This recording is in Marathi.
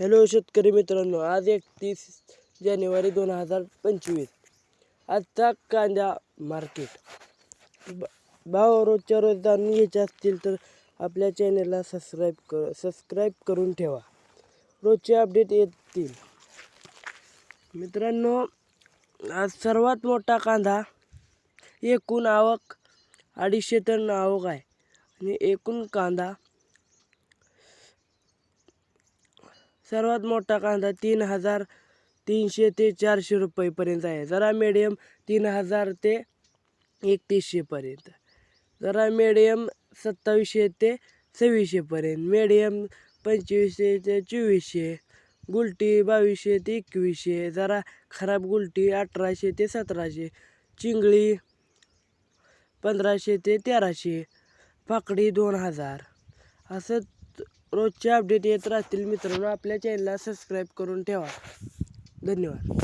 हॅलो शेतकरी मित्रांनो आज एकतीस जानेवारी दोन हजार पंचवीस. आजचा कांदा मार्केट ब भाव रोजच्या रोज जाणून घ्यायचे असतील तर आपल्या चॅनलला सबस्क्राईब कर सबस्क्राईब करून ठेवा. रोजचे अपडेट येतील. मित्रांनो आज सर्वात मोठा कांदा एकूण आवक अडीचशे टन आवक आहे. आणि एकूण कांदा सर्वात मोठा कांदा तीन हजार तीनशे ते चारशे रुपयेपर्यंत आहे. जरा मिडियम तीन हजार ते एकतीसशेपर्यंत. जरा मिडियम सत्तावीसशे ते सव्वीसशेपर्यंत. मिडियम पंचवीसशे ते चोवीसशे. गुलटी बावीसशे ते एकवीसशे. जरा खराब गुलटी अठराशे ते सतराशे. चिंगळी पंधराशे ते तेराशे. पाकडी दोन हजार. असं रोजचे अपडेट येत राहतील मित्रांनो. आपल्या चॅनलला सबस्क्राईब करून ठेवा. धन्यवाद.